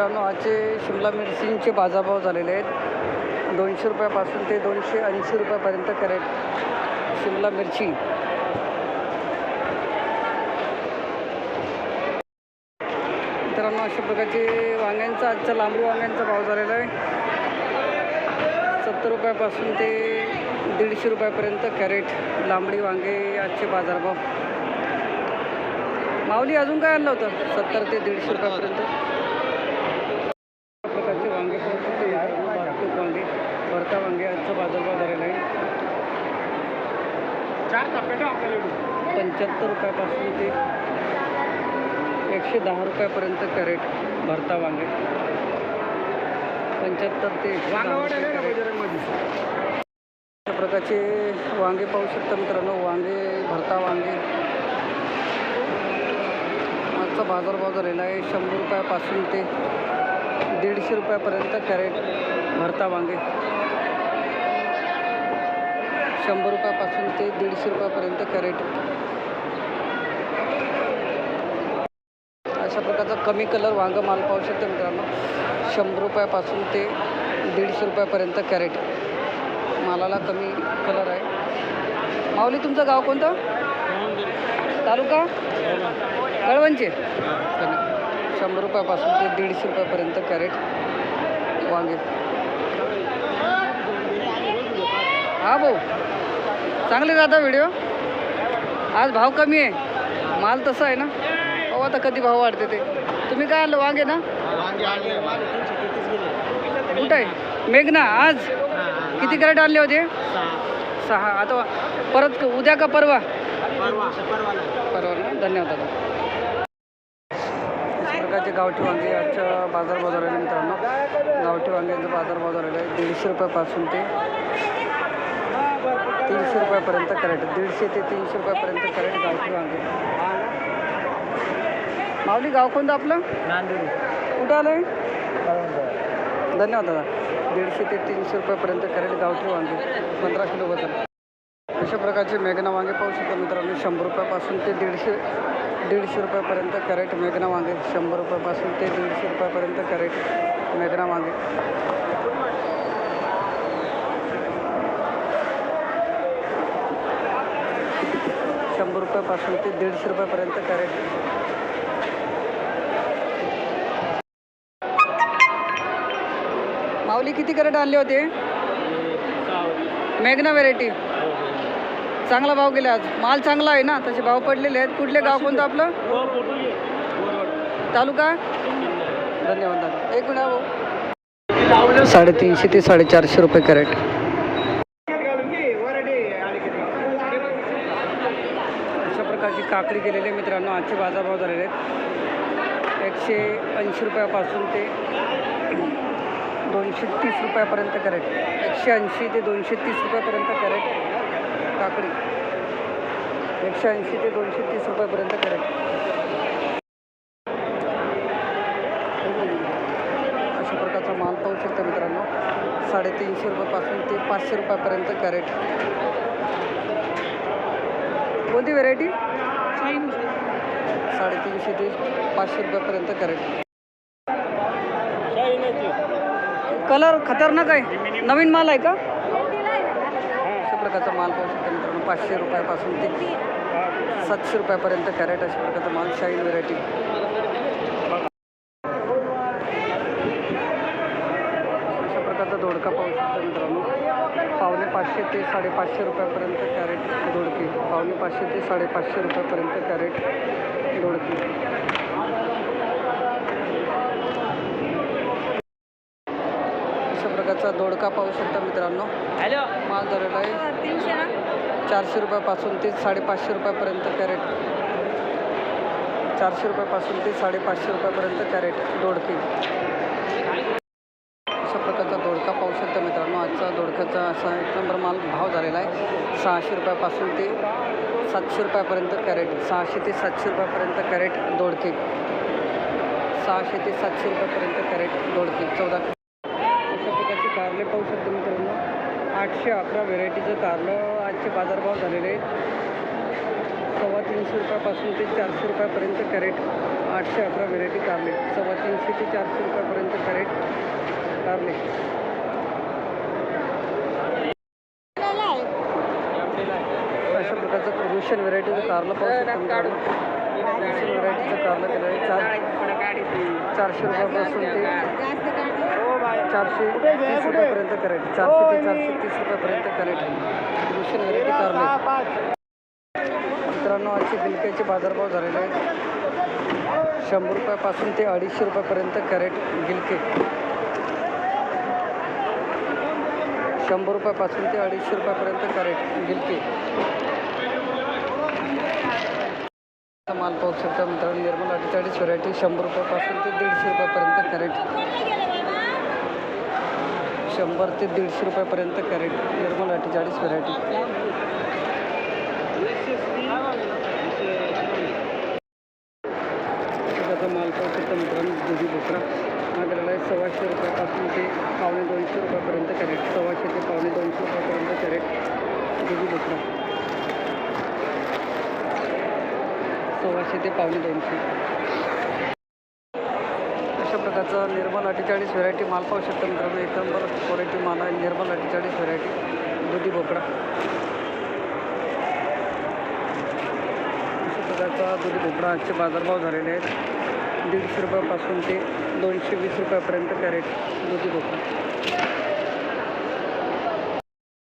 मित्रांनो आजचे शिमला मिरचींचे बाजारभाव झालेले आहेत. दोनशे रुपयापासून ते दोनशे ऐंशी रुपयापर्यंत कॅरेट शिमला मिरची. मित्रांनो अशा प्रकारचे वांग्यांचा आजचा लांबू वांग्यांचा भाव झालेला आहे. सत्तर रुपयापासून ते दीडशे रुपयापर्यंत कॅरेट लांबडी वांगे आजचे बाजारभाव. माऊली अजून काय आणलं होतं? सत्तर ते दीडशे रुपयापर्यंत अशा प्रकारचे वांगे पाहू शकतो मित्रांनो, बास्केट वांगे भरता बाजारभाव झालेला आहे पंच्याहत्तर रुपयापासून ते एकशे दहा रुपयापर्यंत कॅरेट भरता वांगे. पंच्याहत्तर ते. अशा प्रकारचे वांगे पाहू शकता मित्रांनो. वांगे भरता वांगे. आजचा बाजारभाव झालेला आहे शंभर रुपयापासून ते दीडशे रुपयापर्यंत कॅरेट भरता वांगे. शंभर रुपयापासून ते दीडशे रुपयापर्यंत कॅरेट. अशा प्रकारचा कमी कलर वांगं माल पाहू शकते मित्रांनो. शंभर रुपयापासून ते दीडशे रुपयापर्यंत कॅरेट. मालाला कमी कलर आहे. माऊली तुमचं गाव कोणतं? तालुका? कळवणचे. शंभर रुपयापासून ते दीडशे रुपयापर्यंत कॅरेट वांगे. हा भाऊ. चांगले दादा व्हिडिओ आज भाव कमी आहे. माल तसा आहे ना? हो आता कधी भाव वाढते ते. तुम्ही काय आणलं? वांगे ना? कुठं आहे? मेघना आज? किती कॅरेट आणले होते? सहा. आता परत उद्या का परवा? परवा ना? धन्यवाद दादा. प्रकारचे गावठी वांगे आजच्या बाजार झालेले मित्रांनो गावठी वांग्यांचा बाजार बाजार आहे. दीडशे रुपयापासून ते तीनशे रुपयापर्यंत कॅरेट दीडशे ते तीनशे रुपयापर्यंत कॅरेट गावठी वांगे माऊली गाव कोणतं आपलं? कुठं आलं आहे धन्यवाद दादा. दीडशे ते तीनशे रुपयापर्यंत कॅरेट गावठी वांगे पंधरा किलो वजन. अशा प्रकारचे मेघना वांगे पाहू शकता मित्रांनो शंभर रुपयापासून ते दीडशे दीडशे रुपयापर्यंत कॅरेट मेघना वांगे. शंभर रुपयापासून ते दीडशे रुपयापर्यंत कॅरेट मेघना वांगे. शंभर रुपयापासून ते दीडशे रुपयापर्यंत कॅरेट माऊली किती कॅरेट आणले होते? मेघना व्हेरायटी चांगला भाव गेला आज. माल चांगला आहे ना? तसे भाव पडलेले आहेत. कुठले गाव कोणतं आपलं? तालुका? धन्यवाद एक मिनिट साडेतीनशे ते साडेचारशे रुपये कॅरेट अशा प्रकारची काकडी गेलेले मित्रांनो आजचे बाजारभाव झालेले आहेत. एकशे ऐंशी रुपयापासून ते दोनशे तीस रुपयापर्यंत कॅरेट. एकशे ऐंशी ते दोनशे तीस रुपयापर्यंत कॅरेट काकडी. एकशे ऐंशी ते दोनशे तीस रुपयापर्यंत कॅरेट. अशा प्रकारचा माल पाहू शकता मित्रांनो. साडेतीनशे रुपयापासून ते पाचशे रुपयापर्यंत कॅरेट. कोणती व्हेरायटी साडेतीनशे ते पाचशे रुपयापर्यंत कॅरेट कलर खतरनाक आहे. नवीन माल आहे का? अशा प्रकारचा माल पाहू शकता मित्रांनो. पाचशे रुपयापासून ते सातशे रुपयापर्यंत कॅरेट अशा प्रकारचा माल शाईन व्हेरायटी अशा प्रकारचा दोडका पाहू शकता मित्रांनो. पावणे पाचशे ते साडेपाचशे रुपयापर्यंत कॅरेट दोडकी. पावणे पाचशे ते साडेपाचशे रुपयापर्यंत कॅरेट अशा प्रकारचा दोडका पाहू शकता मित्रांनो. हॅलो. माल झालेला आहे. चारशे रुपयापासून ते साडेपाचशे रुपयापर्यंत कॅरेट. चारशे रुपयापासून ते साडेपाचशे रुपयापर्यंत कॅरेट दोडके अशा प्रकारचा दोडका पाहू शकता मित्रांनो दोडक्याचा असा एक नंबर माल भाव झालेला आहे. सहाशे रुपयापासून ते सातशे रुपयापर्यंत कॅरेट सहाशे ते सातशे रुपयापर्यंत कॅरेट दोडके. सहाशे ते सातशे रुपयापर्यंत कॅरेट दोडके. चौदा अशा प्रकारचे कारले पाहू शकतो मित्रांनो. आठशे अकरा व्हेरायटीचं कारलं आजचे बाजारभाव झालेले आहेत. सव्वा तीनशे तीनशे रुपयापासून ते चारशे रुपयापर्यंत कॅरेट आठशे अकरा व्हेरायटी कारले सव्वा तीनशे ते चारशे रुपयापर्यंत कॅरेट कारले अशा प्रकारचं रुशियन व्हरायटीचं कारलं पाहू शकता रुशियन व्हेरायटीचं कारलं केलं आहे. चार चारशे रुपयापासून ते चारशे तीस रुपयापर्यंत कॅरेट चारशे ते चारशे तीस रुपयापर्यंत करेक्ट रुशियन व्हेरायटी कारलं मित्रांनो आजचे गिलक्याचे बाजारभाव झालेले आहेत. शंभर रुपयापासून ते अडीचशे रुपयापर्यंत कॅरेट गिलके शंभर रुपयापासून ते अडीचशे रुपयापर्यंत कॅरेट गिलके आता माल पाहू शकता मित्रांनो निर्मल अठ्ठेचाळीस व्हरायटी शंभर रुपयापासून ते दीडशे रुपयापर्यंत कॅरेट शंभर ते दीडशे रुपयापर्यंत कॅरेट निर्मल अठ्ठेचाळीस व्हरायटी माल पाहू शकता मित्रांनो दुधी भोकरा हा आहे सव्वाशे रुपयापासून ते पावणे दोनशे रुपयापर्यंत कॅरेट सव्वाशे ते पावणे दोनशे रुपयापर्यंत कॅरेट दुधी भोकरा सव्वाशे ते पावणे दोनशे. अशा प्रकारचा निर्मल अठ्ठेचाळीस व्हेरायटी माल पाहू शकता मित्रांनो. एक नंबर क्वालिटी माल आहे निर्मल अठ्ठेचाळीस व्हेरायटी दुधी बोकडा अशा प्रकारचा दुधी भोपळा आजचे बाजारभाव झालेले आहेत. दीडशे रुपयापासून ते दोनशे वीस रुपयापर्यंत कॅरेट दुधी भोपळा.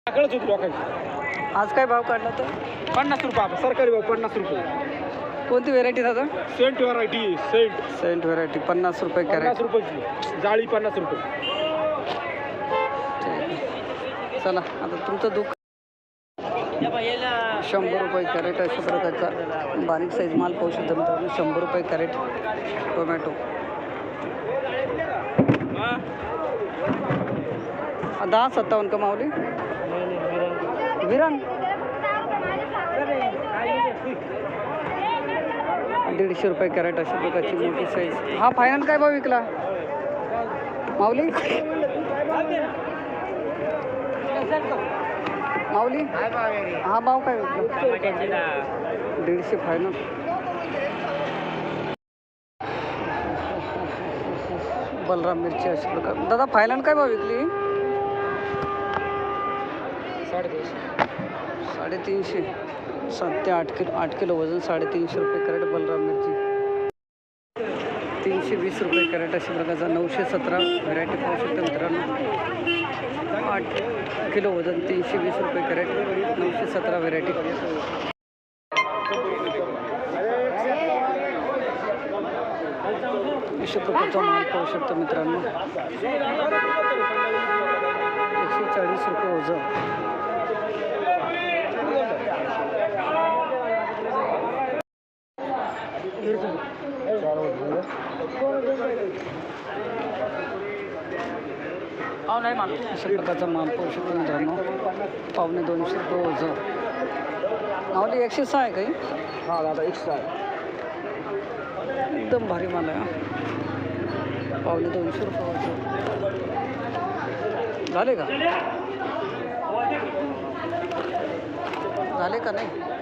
लोकांची. आज काय भाव काढला तर पन्नास रुपये. सरकारी भाव पन्नास रुपये. कोणती व्हेरायटी दादा? Scent variety scent scent variety पन्नास रुपये कॅरेट पन्नास रुपयाची. जाळी पन्नास रुपये. चला आता तुमचं दुःख शंभर रुपये कॅरेट अशा प्रकारचा. बारीक साईज माल पाहू शकता मित्रांनो शंभर रुपये कॅरेट टोमॅटो दहा सत्तावन्न का माऊली? विरान दीडशे रुपये कॅरेट अशा प्रकारची मोठी साईज हा फायनल काय भाव विकला? माऊली? माऊली? हा भाव काय विकला? दीडशे फायनल बलराम मिरची अशा प्रकार दादा फायनल काय भाव विकली? साडेतीनशे. सात ते आठ किलो आठ किलो वजन साडेतीनशे रुपये कॅरेट बलराम मिरची. तीनशे वीस रुपये कॅरेट अशा प्रकारचा नऊशे सतरा व्हरायटी पाहू शकता मित्रांनो. आठ किलो वजन तीनशे वीस रुपये कॅरेट नऊशे सतरा व्हरायटी अशा प्रकारचा माल पाहू शकतो मित्रांनो. एकशे चाळीस रुपये वजन. प्रकारचा माल पाहू शकतो मित्रांनो. पावणे दोनशे रुपये वजन माऊली एकशे सहा आहे काही? हा दादा एक्स्ट्रा एकदम भारी माल आहे. पावणे दोनशे रुपये वजन झाले का? झाले का नाही?